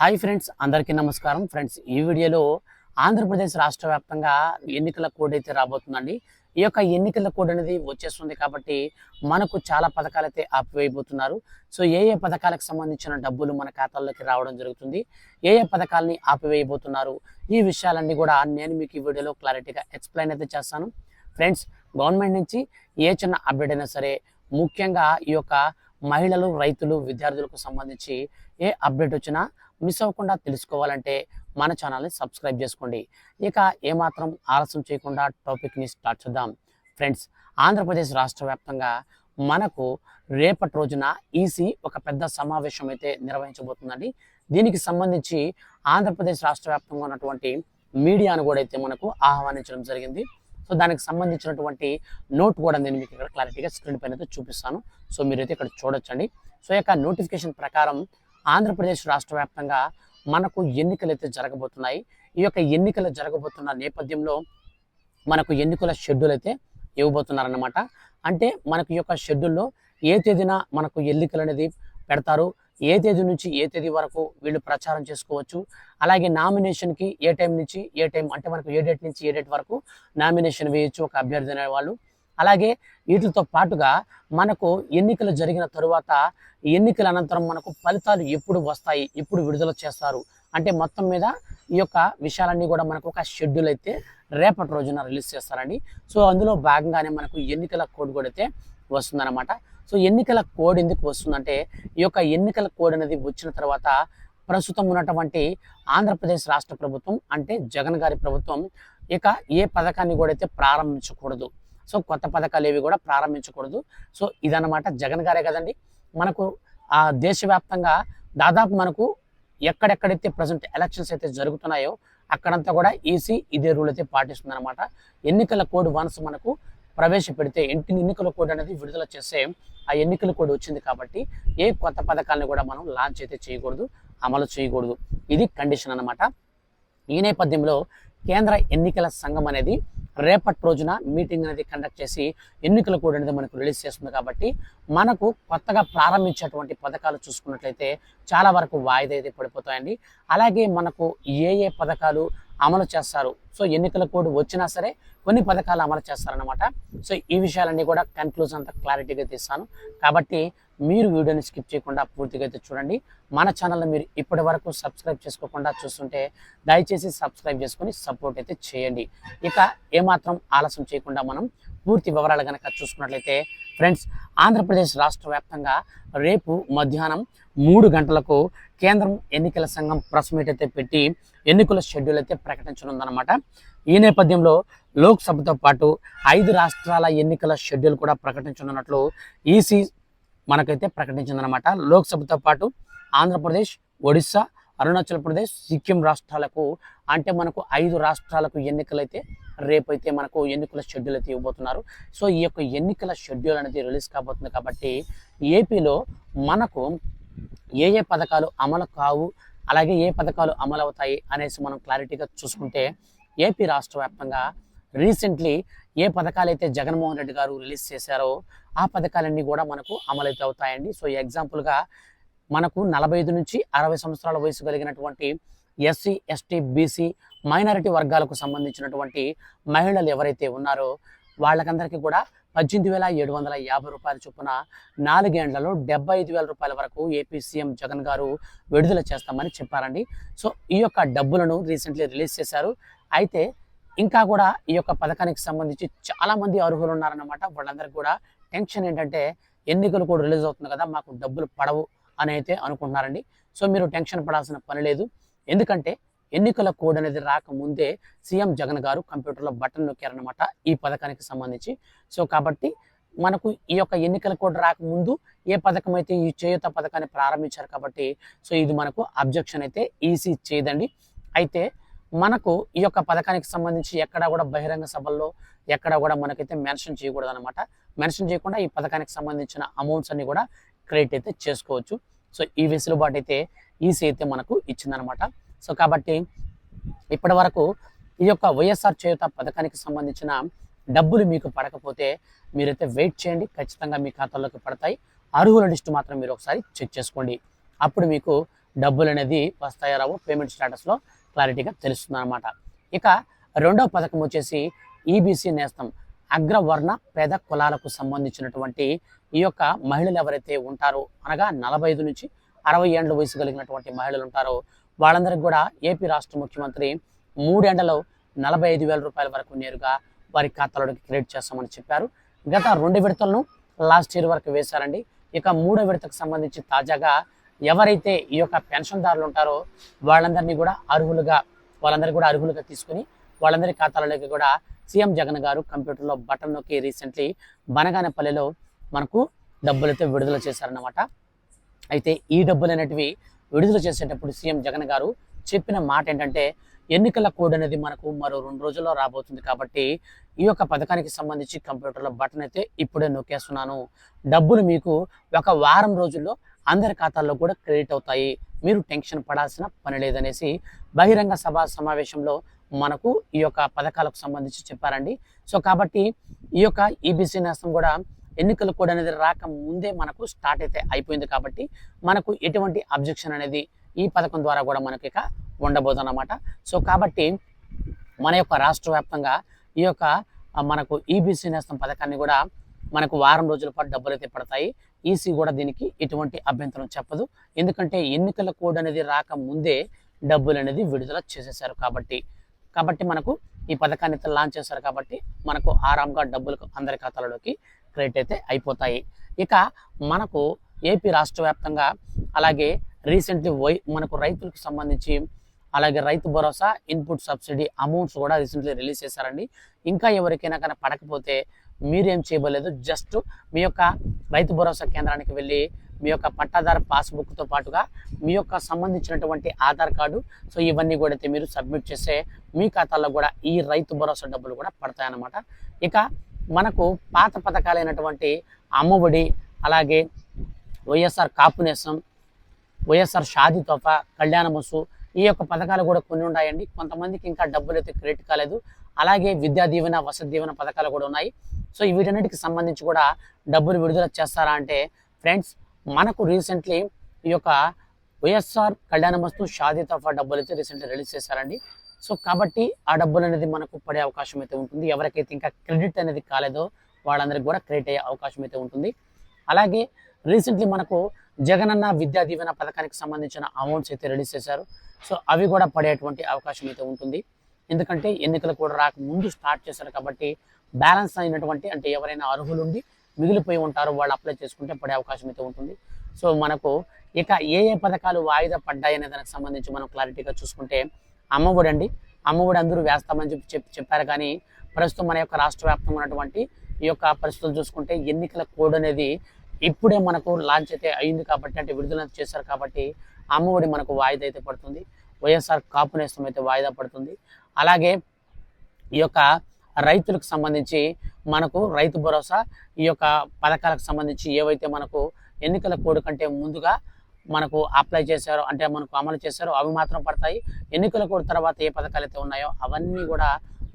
Hi friends అందరికీ నమస్కారం. Friends ఈ వీడియోలో ఆంధ్రప్రదేశ్ రాష్ట్ర వ్యాప్తంగా ఎన్నికల కోడ్ అయితే రాబోతుందండి. ఈ యొక్క ఎన్నికల కోడ్ అనేది వచ్చేస్తుంది కాబట్టి మనకు చాలా పథకాలు అయితే ఆపివేయబోతున్నారు. సో ఏ ఏ పథకాలకు సంబంధించిన డబ్బులు మన ఖాతాల్లోకి రావడం జరుగుతుంది ఏ ఏ పథకాలని ఆపివేయబోతున్నారు ఈ విషయాలన్నీ కూడా నేను మీకు ఈ వీడియోలో క్లారిటీగా ఎక్స్ప్లెయిన్ అయితే చేస్తాను. ఫ్రెండ్స్ గవర్నమెంట్ నుంచి ఏ చిన్న అప్డేట్ అయినా సరే ముఖ్యంగా ఈ యొక్క మహిళలు రైతులు విద్యార్థులకు సంబంధించి ఏ అప్డేట్ వచ్చినా మిస్ అవ్వకుండా తెలుసుకోవాలంటే మన ఛానల్ని సబ్స్క్రైబ్ చేసుకోండి. ఇక ఏమాత్రం ఆలస్యం చేయకుండా టాపిక్ని స్టార్ట్ చేద్దాం. ఫ్రెండ్స్ ఆంధ్రప్రదేశ్ రాష్ట్ర వ్యాప్తంగా మనకు రేపటి రోజున ఈసీ ఒక పెద్ద సమావేశం అయితే నిర్వహించబోతుందండి. దీనికి సంబంధించి ఆంధ్రప్రదేశ్ రాష్ట్ర వ్యాప్తంగా ఉన్నటువంటి మీడియాను కూడా అయితే మనకు ఆహ్వానించడం జరిగింది. సో దానికి సంబంధించినటువంటి నోట్ కూడా నేను మీకు ఇక్కడ క్లారిటీగా స్క్రీన్ పైన అయితే చూపిస్తాను. సో మీరైతే ఇక్కడ చూడొచ్చండి. సో యొక్క నోటిఫికేషన్ ప్రకారం ఆంధ్రప్రదేశ్ రాష్ట్ర వ్యాప్తంగా మనకు ఎన్నికలు అయితే జరగబోతున్నాయి ఈ యొక్క ఎన్నికలు జరగబోతున్న నేపథ్యంలో మనకు ఎన్నికల షెడ్యూల్ అయితే ఇవ్వబోతున్నారన్నమాట. అంటే మనకు ఈ యొక్క షెడ్యూల్లో ఏ తేదీన మనకు ఎన్నికలు అనేది పెడతారు ఏ తేదీ నుంచి ఏ తేదీ వరకు వీళ్ళు ప్రచారం చేసుకోవచ్చు అలాగే నామినేషన్కి ఏ టైం నుంచి ఏ టైం అంటే మనకు ఏ డేట్ నుంచి ఏ డేట్ వరకు నామినేషన్ వేయచ్చు ఒక అభ్యర్థి అనేవాళ్ళు. అలాగే వీటితో పాటుగా మనకు ఎన్నికలు జరిగిన తరువాత ఎన్నికల అనంతరం మనకు ఫలితాలు ఎప్పుడు వస్తాయి ఎప్పుడు విడుదల చేస్తారు అంటే మొత్తం మీద ఈ యొక్క విషయాలన్నీ కూడా మనకు ఒక షెడ్యూల్ అయితే రేపటి రోజున రిలీజ్ చేస్తారండి. సో అందులో భాగంగానే మనకు ఎన్నికల కోడ్ కూడా అయితే వస్తుందన్నమాట. సో ఎన్నికల కోడ్ ఎందుకు వస్తుందంటే ఈ యొక్క ఎన్నికల కోడ్ అనేది వచ్చిన తర్వాత ప్రస్తుతం ఉన్నటువంటి ఆంధ్రప్రదేశ్ రాష్ట్ర ప్రభుత్వం అంటే జగన్ గారి ప్రభుత్వం ఇక ఏ పథకాన్ని కూడా అయితే ప్రారంభించకూడదు. సో కొత్త పథకాలు ఏవి కూడా ప్రారంభించకూడదు. సో ఇదన్నమాట జగన్ గారే కదండి. మనకు ఆ దేశవ్యాప్తంగా దాదాపు మనకు ఎక్కడెక్కడైతే ప్రజెంట్ ఎలక్షన్స్ అయితే జరుగుతున్నాయో అక్కడంతా కూడా ఈసీ ఇదే రూల్ అయితే పాటిస్తుందన్నమాట. ఎన్నికల కోడ్ వన్స్ మనకు ప్రవేశపెడితే ఇంటి ఎన్నికల కోడ్ అనేది విడుదల చేస్తే ఆ ఎన్నికల కోడ్ వచ్చింది కాబట్టి ఏ కొత్త పథకాలను కూడా మనం లాంచ్ అయితే చేయకూడదు అమలు చేయకూడదు. ఇది కండిషన్ అనమాట ఈ నేపథ్యంలో కేంద్ర ఎన్నికల సంఘం అనేది రేపటి రోజున మీటింగ్ అనేది కండక్ట్ చేసి ఎన్నికల కోడ్ అనేది మనకు రిలీజ్ చేస్తుంది కాబట్టి మనకు కొత్తగా ప్రారంభించేటువంటి పథకాలు చూసుకున్నట్లయితే చాలా వరకు వాయిదా అయితే పడిపోతాయండి. అలాగే మనకు ఏ ఏ పథకాలు అమలు చేస్తారు. సో ఎన్నికల కోడ్ వచ్చినా సరే కొన్ని పథకాలు అమలు చేస్తారనమాట సో ఈ విషయాలన్నీ కూడా కన్క్లూజన్ అంతా క్లారిటీగా తీస్తాను. కాబట్టి మీరు వీడియోని స్కిప్ చేయకుండా పూర్తిగా అయితే చూడండి. మన ఛానల్ని మీరు ఇప్పటి వరకు సబ్స్క్రైబ్ చేసుకోకుండా చూస్తుంటే దయచేసి సబ్స్క్రైబ్ చేసుకొని సపోర్ట్ అయితే చేయండి. ఇక ఏమాత్రం ఆలస్యం చేయకుండా మనం పూర్తి వివరాలు కనుక చూసుకున్నట్లయితే ఫ్రెండ్స్ ఆంధ్రప్రదేశ్ రాష్ట్ర వ్యాప్తంగా రేపు మధ్యాహ్నం మూడు గంటలకు కేంద్రం ఎన్నికల సంఘం ప్రెస్ మీట్ అయితే పెట్టి ఎన్నికల షెడ్యూల్ అయితే ప్రకటించనుందన్నమాట. ఈ నేపథ్యంలో లోక్సభతో పాటు ఐదు రాష్ట్రాల ఎన్నికల షెడ్యూల్ కూడా ప్రకటించనున్నట్లు ఈసీ మనకైతే ప్రకటించిందనమాట లోక్సభతో పాటు ఆంధ్రప్రదేశ్ ఒడిస్సా అరుణాచల్ ప్రదేశ్ సిక్కిం రాష్ట్రాలకు అంటే మనకు ఐదు రాష్ట్రాలకు ఎన్నికలైతే రేపైతే మనకు ఎన్నికల షెడ్యూల్ అయితే ఇవ్వబోతున్నారు. సో ఈ యొక్క ఎన్నికల షెడ్యూల్ అనేది రిలీజ్ కాబోతుంది కాబట్టి ఏపీలో మనకు ఏ ఏ పథకాలు అమలు కావు అలాగే ఏ పథకాలు అమలు అవుతాయి అనేసి మనం క్లారిటీగా చూసుకుంటే ఏపీ రాష్ట్ర వ్యాప్తంగా రీసెంట్లీ ఏ పథకాలు అయితే జగన్మోహన్ రెడ్డి గారు రిలీజ్ చేశారో ఆ పథకాలన్నీ కూడా మనకు అమలైతే అవుతాయండి. సో ఎగ్జాంపుల్గా మనకు నలభై ఐదు నుంచి అరవై సంవత్సరాల వయసు కలిగినటువంటి ఎస్సీ ఎస్టీ బీసీ మైనారిటీ వర్గాలకు సంబంధించినటువంటి మహిళలు ఎవరైతే ఉన్నారో వాళ్ళకందరికీ కూడా పద్దెనిమిది వేల ఏడు వందల యాభై రూపాయల చొప్పున నాలుగేండ్లలో డెబ్బై ఐదు వేల రూపాయల వరకు ఏపీ సీఎం జగన్ గారు విడుదల చేస్తామని చెప్పారండి. సో ఈ యొక్క డబ్బులను రీసెంట్లీ రిలీజ్ చేశారు. అయితే ఇంకా కూడా ఈ యొక్క పథకానికి సంబంధించి చాలామంది అర్హులు ఉన్నారన్నమాట వాళ్ళందరికీ కూడా టెన్షన్ ఏంటంటే ఎన్నికలు కూడా రిలీజ్ అవుతుంది కదా మాకు డబ్బులు పడవు. అని అయితే అనుకుంటున్నారండి. సో మీరు టెన్షన్ పడాల్సిన పని లేదు. ఎందుకంటే ఎన్నికల కోడ్ అనేది రాకముందే సీఎం జగన్ గారు కంప్యూటర్లో బటన్ నొక్కారనమాట ఈ పథకానికి సంబంధించి. సో కాబట్టి మనకు ఈ యొక్క ఎన్నికల కోడ్ రాకముందు ఏ పథకం అయితే ఈ చేయూత పథకాన్ని ప్రారంభించారు కాబట్టి సో ఇది మనకు అబ్జెక్షన్ అయితే ఈసీ చేయదండి. అయితే మనకు ఈ యొక్క పథకానికి సంబంధించి ఎక్కడ కూడా బహిరంగ సభల్లో ఎక్కడ కూడా మనకైతే మెన్షన్ చేయకూడదు అనమాట మెన్షన్ చేయకుండా ఈ పథకానికి సంబంధించిన అమౌంట్స్ అన్ని కూడా క్రెడిట్ అయితే చేసుకోవచ్చు. సో ఈ వెసులుబాటు అయితే ఈసీ అయితే మనకు ఇచ్చిందనమాట. సో కాబట్టి ఇప్పటి వరకు ఈ యొక్క వైఎస్ఆర్ చేయుత పథకానికి సంబంధించిన డబ్బులు మీకు పడకపోతే మీరైతే వెయిట్ చేయండి. ఖచ్చితంగా మీ ఖాతాలోకి పడతాయి. అర్హుల లిస్టు మాత్రం మీరు ఒకసారి చెక్ చేసుకోండి. అప్పుడు మీకు డబ్బులు అనేది వస్తాయో రావో పేమెంట్ స్టేటస్లో క్లారిటీగా తెలుస్తుంది అనమాట ఇక రెండవ పథకం వచ్చేసి ఈబీసీ నేస్తం. అగ్రవర్ణ పేద కులాలకు సంబంధించినటువంటి ఈ యొక్క మహిళలు ఎవరైతే ఉంటారో అనగా నలభై ఐదు నుంచి అరవై ఏండ్ల వయసు కలిగినటువంటి మహిళలు ఉంటారో వాళ్ళందరికీ కూడా ఏపీ రాష్ట్ర ముఖ్యమంత్రి మూడేండ్లలో నలభై ఐదు వేల రూపాయల వరకు నేరుగా వారి ఖాతాలోకి క్రెడిట్ చేస్తామని చెప్పారు. గత రెండు విడతలను లాస్ట్ ఇయర్ వరకు వేశారండి. ఇక మూడో విడతకు సంబంధించి తాజాగా ఎవరైతే ఈ యొక్క పెన్షన్దారులు ఉంటారో వాళ్ళందరినీ కూడా అర్హులుగా వాళ్ళందరినీ కూడా అర్హులుగా తీసుకుని వాళ్ళందరి ఖాతాలలోకి కూడా సీఎం జగన్ గారు కంప్యూటర్లో బటన్ నొక్కి రీసెంట్లీ బనగానపల్లిలో మనకు డబ్బులు అయితే విడుదల చేశారన్నమాట. అయితే ఈ డబ్బులు అనేటివి విడుదల చేసేటప్పుడు సీఎం జగన్ గారు చెప్పిన మాట ఏంటంటే ఎన్నికల కోడ్ అనేది మనకు మరో రెండు రోజుల్లో రాబోతుంది కాబట్టి ఈ యొక్క పథకానికి సంబంధించి కంప్యూటర్లో బటన్ అయితే ఇప్పుడే నొక్కేస్తున్నాను. డబ్బులు మీకు ఒక వారం రోజుల్లో అందరి ఖాతాల్లో కూడా క్రెడిట్ అవుతాయి. మీరు టెన్షన్ పడాల్సిన పని లేదనేసి బహిరంగ సభా సమావేశంలో మనకు ఈ యొక్క పథకాలకు సంబంధించి చెప్పారండి. సో కాబట్టి ఈ యొక్క ఈబీసీ నేస్తం కూడా ఎన్నికల కోడ్ అనేది రాక ముందే మనకు స్టార్ట్ అయితే అయిపోయింది కాబట్టి మనకు ఎటువంటి అబ్జెక్షన్ అనేది ఈ పథకం ద్వారా కూడా మనకి ఇక ఉండబోదన్నమాట. సో కాబట్టి మన యొక్క రాష్ట్ర వ్యాప్తంగా ఈ యొక్క మనకు ఈబీసీ నేస్తం పథకాన్ని కూడా మనకు వారం రోజుల పాటు డబ్బులు అయితే పడతాయి. ఈసీ కూడా దీనికి ఎటువంటి అభ్యంతరం చెప్పదు. ఎందుకంటే ఎన్నికల కోడ్ అనేది రాక ముందే డబ్బులు అనేది విడుదల చేసేసారు కాబట్టి కాబట్టి మనకు ఈ పథకాన్ని అయితే లాంచ్ చేశారు కాబట్టి మనకు ఆరాంగా డబ్బులు అందరి ఖాతాలలోకి క్రెడిట్ అయితే అయిపోతాయి. ఇక మనకు ఏపీ రాష్ట్ర వ్యాప్తంగా అలాగే రీసెంట్లీ వై మనకు రైతులకు సంబంధించి అలాగే Rythu Bharosa input subsidy amounts కూడా రీసెంట్లీ రిలీజ్ చేశారండి. ఇంకా ఎవరికైనా కానీ పడకపోతే మీరేం చేయబోలేదు? జస్ట్ మీ యొక్క రైతు భరోసా కేంద్రానికి వెళ్ళి మీ యొక్క పట్టాదారు పాస్బుక్తో పాటుగా మీ యొక్క సంబంధించినటువంటి ఆధార్ కార్డు సో ఇవన్నీ కూడా అయితే మీరు సబ్మిట్ చేస్తే మీ ఖాతాలో కూడా ఈ రైతు భరోసా డబ్బులు కూడా పడతాయన్నమాట. ఇక మనకు పాత పథకాలైనటువంటి అమ్మఒడి అలాగే వైఎస్ఆర్ కాపునేసం వైఎస్ఆర్ షాది తోఫా కళ్యాణ ఈ యొక్క పథకాలు కూడా కొన్ని ఉన్నాయండి. కొంతమందికి ఇంకా డబ్బులు అయితే క్రెడిట్ కాలేదు. అలాగే విద్యా దీవెన వసతి దీవెన పథకాలు కూడా ఉన్నాయి. సో వీటన్నిటికి సంబంధించి కూడా డబ్బులు విడుదల చేస్తారా అంటే ఫ్రెండ్స్ మనకు రీసెంట్లీ ఈ యొక్క వైఎస్ఆర్ కళ్యాణ వస్తు షాదీ తోఫా డబ్బులు అయితే రీసెంట్లీ రిలీజ్ చేశారండి. సో కాబట్టి ఆ డబ్బులు అనేది మనకు పడే అవకాశం అయితే ఉంటుంది. ఎవరికైతే ఇంకా క్రెడిట్ అనేది కాలేదో వాళ్ళందరికీ కూడా క్రెడిట్ అయ్యే అవకాశం అయితే ఉంటుంది. అలాగే రీసెంట్లీ మనకు జగనన్న విద్యా దీవెన పథకానికి సంబంధించిన అమౌంట్స్ అయితే రిలీజ్ చేశారు. సో అవి కూడా పడేటువంటి అవకాశం అయితే ఉంటుంది. ఎందుకంటే ఎన్నికలు కూడా రాక ముందు స్టార్ట్ చేశారు కాబట్టి బ్యాలెన్స్ అయినటువంటి అంటే ఎవరైనా అర్హులుండి మిగిలిపోయి ఉంటారో వాళ్ళు అప్లై చేసుకుంటే పడే అవకాశం అయితే ఉంటుంది. సో మనకు ఇక ఏ ఏ పథకాలు వాయిదా పడ్డాయి అనే దానికి సంబంధించి మనం క్లారిటీగా చూసుకుంటే అమ్మఒడి అండి. అమ్మఒడి అందరూ వేస్తామని చెప్పి చెప్పి చెప్పారు. కానీ ప్రస్తుతం మన యొక్క రాష్ట్ర వ్యాప్తంగా ఉన్నటువంటి ఈ యొక్క పరిస్థితులు చూసుకుంటే ఎన్నికల కోడ్ అనేది ఇప్పుడే మనకు లాంచ్ అయితే అయింది కాబట్టి అంటే విడుదల చేశారు కాబట్టి అమ్మఒడి మనకు వాయిదా అయితే పడుతుంది. వైఎస్ఆర్ కాపు నేస్తం అయితే వాయిదా పడుతుంది. అలాగే ఈ యొక్క రైతులకు సంబంధించి మనకు రైతు భరోసా ఈ యొక్క పథకాలకు సంబంధించి ఏవైతే మనకు ఎన్నికల కోడ్ కంటే ముందుగా మనకు అప్లై చేశారో అంటే మనకు అమలు చేశారో అవి మాత్రం పడతాయి. ఎన్నికల కోడ్ తర్వాత ఏ పథకాలు అయితే ఉన్నాయో అవన్నీ కూడా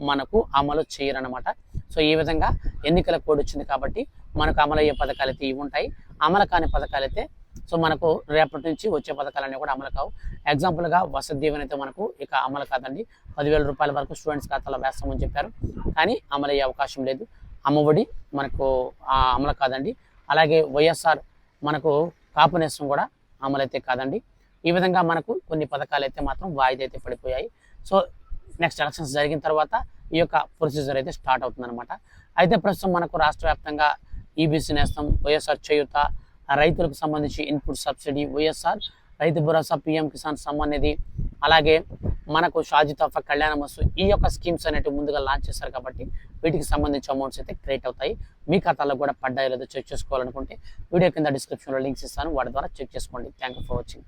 మనకు అమలు చేయరనమాట సో ఈ విధంగా ఎన్నికల కోడ్ వచ్చింది కాబట్టి మనకు అమలు అయ్యే పథకాలు అయితే ఇవి ఉంటాయి. అమలు కాని పథకాలు అయితే సో మనకు రేపటి నుంచి వచ్చే పథకాలన్నీ కూడా అమలు కావు. ఎగ్జాంపుల్గా వసతి దీవెన అయితే మనకు ఇక అమలు కాదండి. పదివేల రూపాయల వరకు స్టూడెంట్స్ ఖాతాలో వేస్తామని చెప్పారు. కానీ అమలయ్యే అవకాశం లేదు. అమ్మఒడి మనకు ఆ, అమలు కాదండి. అలాగే వైఎస్ఆర్ మనకు కాపునేస్తం కూడా అమలైతే కాదండి. ఈ విధంగా మనకు కొన్ని పథకాలు అయితే మాత్రం వాయిదా అయితే పడిపోయాయి. సో నెక్స్ట్ ఎలక్షన్స్ జరిగిన తర్వాత ఈ యొక్క ప్రొసీజర్ అయితే స్టార్ట్ అవుతుందన్నమాట. అయితే ప్రస్తుతం మనకు రాష్ట్ర వ్యాప్తంగా ఈబీసీ నేస్తం వైఎస్ఆర్ చేయూత రైతులకు సంబంధించి input subsidy YSR Rythu Bharosa PM Kisan Samman Nidhi అలాగే మనకు షాజీ తోఫా కళ్యాణమస్తు ఈ యొక్క స్కీమ్స్ అనేటివి ముందుగా లాంచ్ చేశారు కాబట్టి వీటికి సంబంధించి అమౌంట్స్ అయితే క్రియేట్ అవుతాయి. మీ ఖాతాలో కూడా పడ్డాయో లేదో చెక్ చేసుకోవాలనుకుంటే వీడియో కింద డిస్క్రిప్షన్లో లింక్స్ ఇస్తాను. వాటి ద్వారా చెక్ చేసుకోండి. Thank you for watching